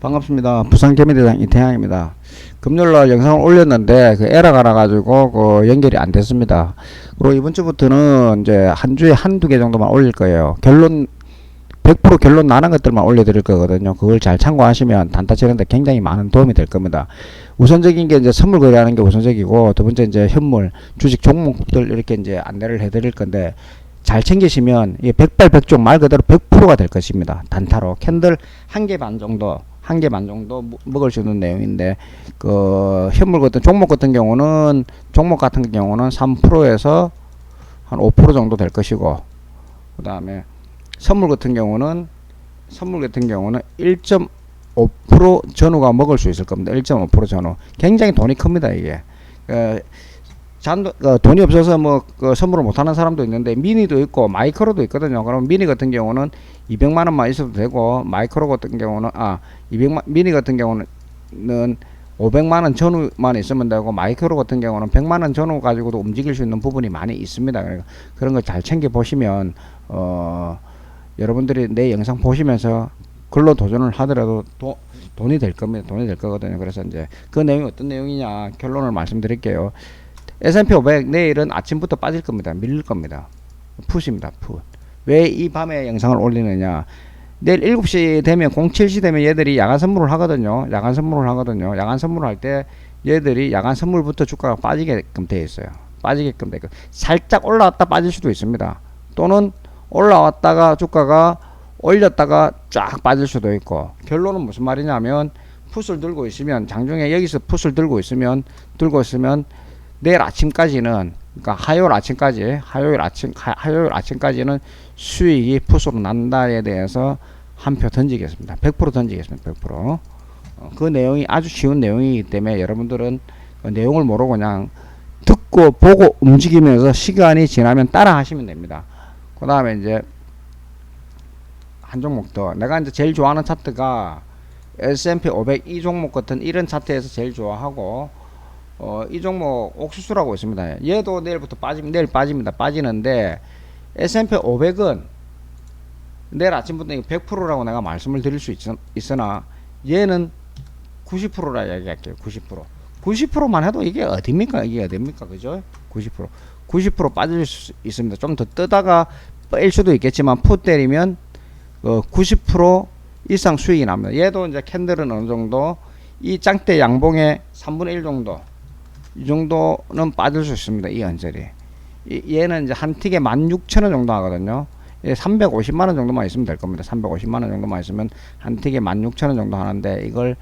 반갑습니다. 부산 개미대장 이태양입니다. 금요일날 영상을 올렸는데 그 에러가 나가지고 그 연결이 안 됐습니다. 그리고 이번 주부터는 이제 한 주에 한두 개 정도만 올릴 거예요. 결론 100% 결론 나는 것들만 올려드릴 거거든요. 그걸 잘 참고하시면 단타 치는데 굉장히 많은 도움이 될 겁니다. 우선적인 게 이제 선물 거래하는 게 우선적이고 두 번째 이제 현물, 주식 종목들 이렇게 이제 안내를 해드릴 건데 잘 챙기시면 이게 백발백중 말 그대로 100%가 될 것입니다. 단타로 캔들 한 개 반 정도 한 개 반 정도 먹- 먹을 수 있는 내용인데 그 현물 같은 종목 같은 경우는 종목 같은 경우는 3%에서 한 5% 정도 될 것이고 그 다음에 선물 같은 경우는 선물 같은 경우는 1.5% 전후가 먹을 수 있을 겁니다. 1.5% 전후. 굉장히 돈이 큽니다, 이게. 그 잔도 어, 돈이 없어서 뭐 그 선물을 못 하는 사람도 있는데 미니도 있고 마이크로도 있거든요. 그럼 미니 같은 경우는 200만 원만 있어도 되고 마이크로 같은 경우는 아 200만 미니 같은 경우는 500만 원 전후만 있으면 되고 마이크로 같은 경우는 100만 원 전후 가지고도 움직일 수 있는 부분이 많이 있습니다. 그러니까 그런 걸잘 챙겨 보시면 어 여러분들이 내 영상 보시면서 글로 도전을 하더라도 도, 돈이 될 겁니다. 돈이 될 거거든요. 그래서 이제 그 내용이 어떤 내용이냐 결론을 말씀드릴게요. S&P 500 내일은 아침부터 빠질 겁니다. 밀릴 겁니다. 풋입니다. 풋. 왜이 밤에 영상을 올리느냐? 내일 7시 되면 07시 되면 얘들이 야간 선물을 하거든요. 야간 선물을 하거든요. 야간 선물을 할 때 얘들이 야간 선물부터 주가가 빠지게끔 돼 있어요. 빠지게끔 돼 있고 살짝 올라왔다 빠질 수도 있습니다. 또는 올라왔다가 주가가 올렸다가 쫙 빠질 수도 있고 결론은 무슨 말이냐면 풋을 들고 있으면 장중에 여기서 풋을 들고 있으면 들고 있으면 내일 아침까지는 그러니까 화요일 아침까지 화요일 아침 하, 화요일 아침까지는 수익이 풋으로 난다에 대해서 한 표 던지겠습니다. 100% 던지겠습니다. 100%. 어, 그 내용이 아주 쉬운 내용이기 때문에 여러분들은 그 내용을 모르고 그냥 듣고 보고 움직이면서 시간이 지나면 따라 하시면 됩니다. 그 다음에 이제 한 종목 더. 내가 이제 제일 좋아하는 차트가 S&P 500 이 종목 같은 이런 차트에서 제일 좋아하고 어, 이 종목 옥수수라고 있습니다. 얘도 내일부터 빠지면 내일 빠집니다. 빠지는데 S&P 500은 내일 아침부터 100%라고 내가 말씀을 드릴 수 있, 있으나 얘는 90%라 이야기할게요. 90%. 90%만 해도 이게 어딥니까? 이게 어딥니까? 그죠? 90%. 90% 빠질 수 있습니다. 좀 더 뜨다가 뺄 수도 있겠지만 풋 때리면 어, 90% 이상 수익이 납니다. 얘도 이제 캔들은 어느 정도 이 짱대 양봉의 3분의 1 정도 이 정도는 빠질 수 있습니다. 이 언저리. 이, 얘는 이제 한 틱에 16,000원 정도 하거든요. 예, 350만 원 정도만 있으면 될 겁니다. 350만 원 정도만 있으면 한 틱에 16,000원 정도 하는데 이걸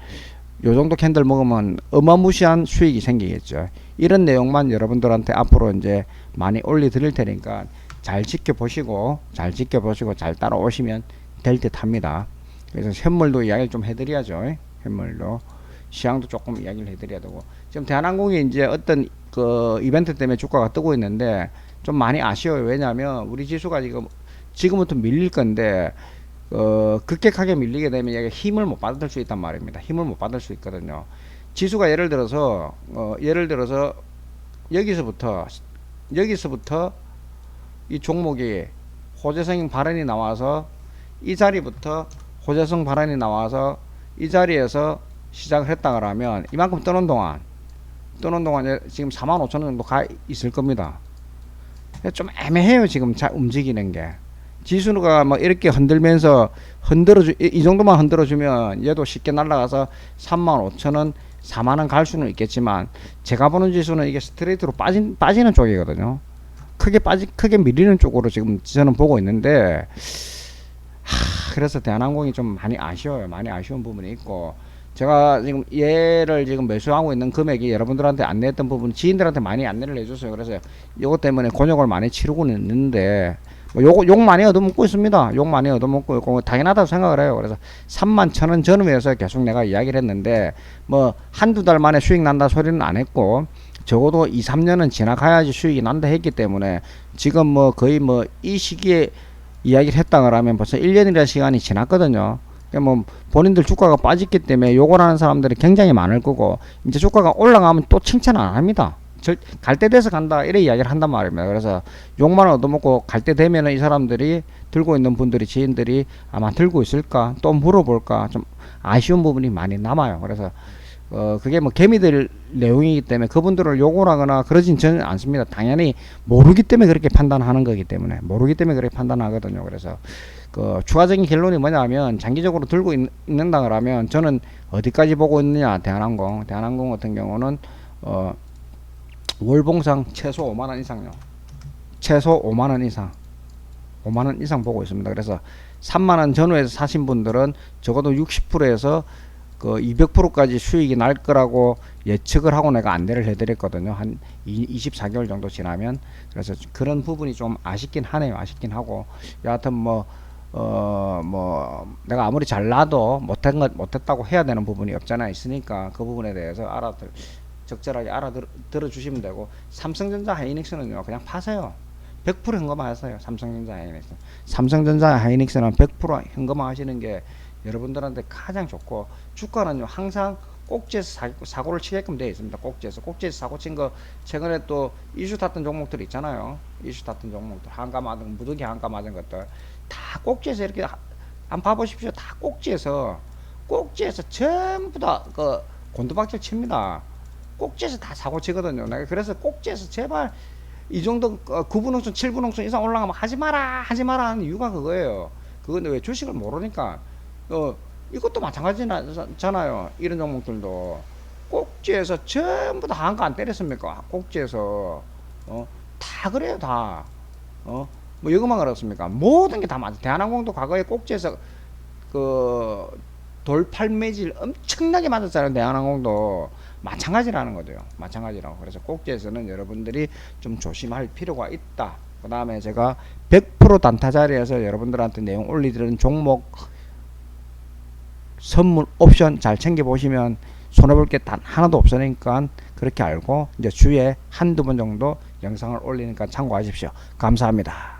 요 정도 캔들 먹으면 어마무시한 수익이 생기겠죠. 이런 내용만 여러분들한테 앞으로 이제 많이 올려 드릴 테니까 잘 지켜보시고 잘 지켜보시고 잘 따라오시면 될 듯 합니다. 그래서 현물도 이야기를 좀 해드려야죠. 현물도 시황도 조금 이야기를 해드려야 되고 지금 대한항공이 이제 어떤 그 이벤트 때문에 주가가 뜨고 있는데 좀 많이 아쉬워요. 왜냐하면 우리 지수가 지금 지금부터 밀릴 건데 어, 급격하게 밀리게 되면 얘가 힘을 못 받을 수 있단 말입니다. 힘을 못 받을 수 있거든요. 지수가 예를 들어서 어, 예를 들어서 여기서부터 여기서부터 이 종목이 호재성 발언이 나와서 이 자리부터 호재성 발언이 나와서 이 자리에서 시작을 했다 그러면 이만큼 뜨는 동안 뜨는 동안 지금 4만 5천 원 정도 가 있을 겁니다. 좀 애매해요 지금 자 움직이는 게 지수가 뭐 이렇게 흔들면서 흔들어 주, 이, 이 정도만 흔들어 주면 얘도 쉽게 날아가서 3만 5천 원 4만 원 갈 수는 있겠지만 제가 보는 지수는 이게 스트레이트로 빠진 빠지는 쪽이거든요. 크게 빠지 크게 밀리는 쪽으로 지금 저는 보고 있는데 하, 그래서 대한항공이 좀 많이 아쉬워요. 많이 아쉬운 부분이 있고 제가 지금 얘를 지금 매수하고 있는 금액이 여러분들한테 안내했던 부분 지인들한테 많이 안내를 해줬어요. 그래서 이것 때문에 곤욕을 많이 치르고는 있는데 뭐 요거 욕 많이 얻어먹고 있습니다. 욕 많이 얻어먹고 있고 당연하다고 생각을 해요. 그래서 3만 천 원 전후에서 계속 내가 이야기를 했는데 뭐 한두 달 만에 수익 난다 소리는 안 했고 적어도 2, 3년은 지나가야지 수익이 난다 했기 때문에 지금 뭐 거의 뭐 이 시기에 이야기를 했다 그러면 벌써 1년이라는 시간이 지났거든요. 그러니까 뭐 본인들 주가가 빠졌기 때문에 욕을 하는 사람들이 굉장히 많을 거고 이제 주가가 올라가면 또 칭찬 안 합니다. 갈 때 돼서 간다 이래 이야기를 한단 말입니다. 그래서 욕만 얻어먹고 갈 때 되면은 이 사람들이 들고 있는 분들이 지인들이 아마 들고 있을까 또 물어볼까 좀 아쉬운 부분이 많이 남아요. 그래서 어 그게 뭐 개미들 내용이기 때문에 그분들을 욕을 하거나 그러진 저는 않습니다. 당연히 모르기 때문에 그렇게 판단하는 거기 때문에 모르기 때문에 그렇게 판단하거든요. 그래서 그 추가적인 결론이 뭐냐면 장기적으로 들고 있, 는다 그러면 저는 어디까지 보고 있느냐 대한항공 대한항공 같은 경우는 어 월봉상 최소 5만 원 이상요. 최소 5만 원 이상. 5만 원 이상 보고 있습니다. 그래서 3만 원 전후에서 사신 분들은 적어도 60%에서 그 200%까지 수익이 날 거라고 예측을 하고 내가 안내를 해드렸거든요. 한 24개월 정도 지나면 그래서 그런 부분이 좀 아쉽긴 하네요. 아쉽긴 하고 여하튼 뭐 어, 뭐, 내가 아무리 잘나도 못한 것, 못했다고 해야 되는 부분이 없잖아 있으니까 그 부분에 대해서 알아들, 적절하게 알아들어 주시면 되고, 삼성전자 하이닉스는요, 그냥 파세요. 100% 현금화 하세요. 삼성전자 하이닉스. 삼성전자 하이닉스는 100% 현금화 하시는 게 여러분들한테 가장 좋고, 주가는요, 항상 꼭지에서 사, 고를 치게끔 되어 있습니다. 꼭지에서. 꼭지에서 사고 친 거, 최근에 또 이슈 탔던 종목들 있잖아요. 이슈 탔던 종목들. 한가마든, 무더기 한가마든 것들. 다 꼭지에서 이렇게 안 봐보십시오. 다 꼭지에서 꼭지에서 전부 다 그 곤두박질 칩니다. 꼭지에서 다 사고 치거든요. 그래서 꼭지에서 제발 이 정도 어, 9분홍선, 7분홍선 이상 올라가면 하지 마라, 하지 마라 하는 이유가 그거예요. 그건데 왜 주식을 모르니까 어 이것도 마찬가지잖아요. 이런 종목들도 꼭지에서 전부 다 한가 안 때렸습니까? 꼭지에서 어 다 그래요 다. 어 뭐 이것만 그렇습니까? 모든 게 다 맞아. 대한항공도 과거에 꼭지에서 그 돌팔매질 엄청나게 맞았잖아요. 대한항공도 마찬가지라는 거죠. 마찬가지라고. 그래서 꼭지에서는 여러분들이 좀 조심할 필요가 있다. 그 다음에 제가 100% 단타 자리에서 여러분들한테 내용 올리드는 종목 선물 옵션 잘 챙겨 보시면 손해볼 게 단 하나도 없으니까 그렇게 알고 이제 주에 한두 번 정도 영상을 올리니까 참고하십시오. 감사합니다.